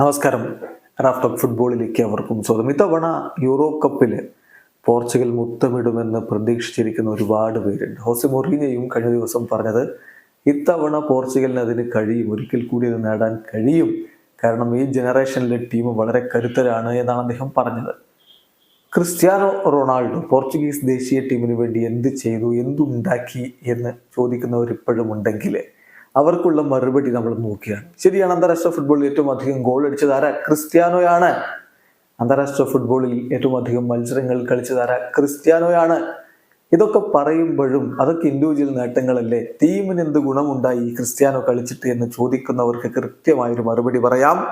നമസ്കാരം. റാഫ്റ്റോക്ക് ഫുട്ബോളിലേക്ക് അവർക്കും സ്വാഗതം. ഇത്തവണ യൂറോ കപ്പിൽ പോർച്ചുഗൽ മുത്തമിടുമെന്ന് പ്രതീക്ഷിച്ചിരിക്കുന്ന ഒരുപാട് പേരുണ്ട്. ഹോസെ മൊറീനയും കഴിഞ്ഞ ദിവസം പറഞ്ഞത് ഇത്തവണ പോർച്ചുഗലിന് അതിന് കഴിയും. ഒരിക്കൽ കൂടി അത് നേടാൻ കഴിയും. കാരണം ഈ ജനറേഷനിലെ ടീം വളരെ കരുത്തരാണ് എന്നാണ് അദ്ദേഹം പറഞ്ഞത്. ക്രിസ്ത്യാനോ റൊണാൾഡോ പോർച്ചുഗീസ് ദേശീയ ടീമിന് വേണ്ടി എന്ത് ചെയ്തു എന്തുണ്ടാക്കി എന്ന് ചോദിക്കുന്നവരിപ്പോഴും ഉണ്ടെങ്കിൽ അവർക്കുള്ള മറുപടി നമ്മൾ നോക്കിയാണ് ശരിയാണ് അന്താരാഷ്ട്ര ഫുട്ബോളിൽ ഏറ്റവും അധികം ഗോൾ അടിച്ചത് ആരാ? ക്രിസ്ത്യാനോയാണ്. അന്താരാഷ്ട്ര ഫുട്ബോളിൽ ഏറ്റവും അധികം മത്സരങ്ങൾ കളിച്ചത് ആരാ? ക്രിസ്ത്യാനോയാണ്. ഇതൊക്കെ പറയുമ്പോഴും അതൊക്കെ ഇൻഡിവിജ്വൽ നേട്ടങ്ങളല്ലേ? ടീമിന് എന്ത് ഗുണമുണ്ടായി ക്രിസ്ത്യാനോ കളിച്ചിട്ട് എന്ന് ചോദിക്കുന്നവർക്ക് കൃത്യമായൊരു മറുപടി പറയാം.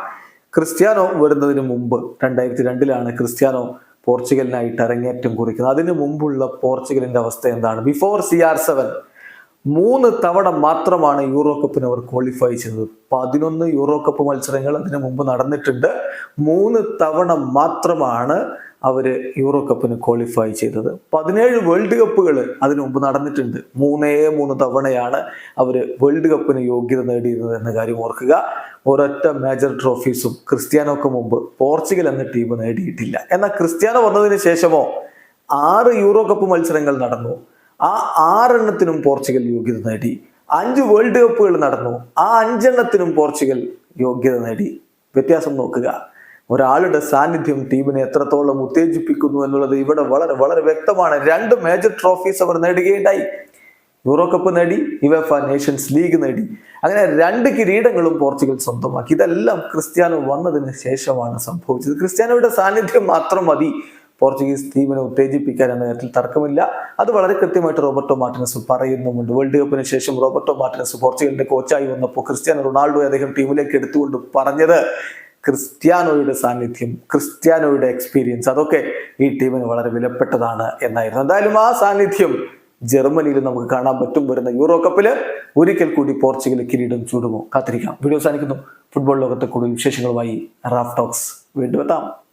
ക്രിസ്ത്യാനോ വരുന്നതിന് മുമ്പ് രണ്ടായിരത്തി രണ്ടിലാണ് ക്രിസ്ത്യാനോ പോർച്ചുഗലിനായിട്ട് അരങ്ങേറ്റം കുറിക്കുന്നത്. അതിനു മുമ്പുള്ള പോർച്ചുഗലിന്റെ അവസ്ഥ എന്താണ്? ബിഫോർ സി ആർ സെവൻ മൂന്ന് തവണ മാത്രമാണ് യൂറോ കപ്പിന് അവർ ക്വാളിഫൈ ചെയ്തത്. പതിനൊന്ന് യൂറോ കപ്പ് മത്സരങ്ങൾ അതിനു മുമ്പ് നടന്നിട്ടുണ്ട്. മൂന്ന് തവണ മാത്രമാണ് അവർ യൂറോ കപ്പിന് ക്വാളിഫൈ ചെയ്തത്. പതിനേഴ് വേൾഡ് കപ്പുകൾ അതിനു മുമ്പ് നടന്നിട്ടുണ്ട്. മൂന്നേ മൂന്ന് തവണയാണ് അവർ വേൾഡ് കപ്പിന് യോഗ്യത നേടിയിരുന്നത് എന്ന കാര്യം ഓർക്കുക. ഒരൊറ്റ മേജർ ട്രോഫീസും ക്രിസ്ത്യാനോക്ക് മുമ്പ് പോർച്ചുഗൽ എന്ന ടീം നേടിയിട്ടില്ല. എന്നാൽ ക്രിസ്ത്യാനോ വന്നതിന് ശേഷമോ ആറ് യൂറോ കപ്പ് മത്സരങ്ങൾ നടന്നു. ആ ആറെണ്ണത്തിനും പോർച്ചുഗൽ യോഗ്യത നേടി. അഞ്ച് വേൾഡ് കപ്പുകൾ നടന്നു. ആ അഞ്ചെണ്ണത്തിനും പോർച്ചുഗൽ യോഗ്യത നേടി. വ്യത്യാസം നോക്കുക. ഒരാളുടെ സാന്നിധ്യം ടീമിനെ എത്രത്തോളം ഉത്തേജിപ്പിക്കുന്നു എന്നുള്ളത് ഇവിടെ വളരെ വളരെ വ്യക്തമാണ്. രണ്ട് മേജർ ട്രോഫീസ് അവർ നേടുകയുണ്ടായി. യൂറോ കപ്പ് നേടി യുവഫ നേഷൻസ് ലീഗ് നേടി. അങ്ങനെ രണ്ട് കിരീടങ്ങളും പോർച്ചുഗൽ സ്വന്തമാക്കി. ഇതെല്ലാം ക്രിസ്ത്യാനോ വന്നതിന് ശേഷമാണ് സംഭവിച്ചത്. ക്രിസ്ത്യാനോയുടെ സാന്നിധ്യം മാത്രം മതി. പോർച്ചുഗീസ് ടീമിനെ ഉത്തേജിപ്പിക്കാൻ എന്ന കാര്യത്തിൽ തർക്കമില്ല. അത് വളരെ കൃത്യമായിട്ട് റോബർട്ടോ മാർട്ടിനസ് പറയുന്നുമുണ്ട്. വേൾഡ് കപ്പിന് ശേഷം റോബർട്ടോ മാർട്ടിനസ് പോർച്ചുഗലിന്റെ കോച്ചായി വന്നപ്പോൾ ക്രിസ്ത്യാനോ റൊണാൾഡോയെ അദ്ദേഹം ടീമിലേക്ക് എടുത്തുകൊണ്ട് പറഞ്ഞത് ക്രിസ്ത്യാനോയുടെ സാന്നിധ്യം ക്രിസ്ത്യാനോയുടെ എക്സ്പീരിയൻസ് അതൊക്കെ ഈ ടീമിന് വളരെ വിലപ്പെട്ടതാണ് എന്നായിരുന്നു. എന്തായാലും ആ സാന്നിധ്യം ജർമ്മനിയിൽ നമുക്ക് കാണാൻ പറ്റും. വരുന്ന യൂറോ കപ്പിൽ ഒരിക്കൽ കൂടി പോർച്ചുഗൽ കിരീടം ചൂടുമോ? കാത്തിരിക്കാം. വീഡിയോ സാധിക്കുന്നു ഫുട്ബോൾ ലോകത്തെ കൂടുതൽ വിശേഷങ്ങളുമായി റാഫ് ടോക്സ്. വീണ്ടും എത്താം.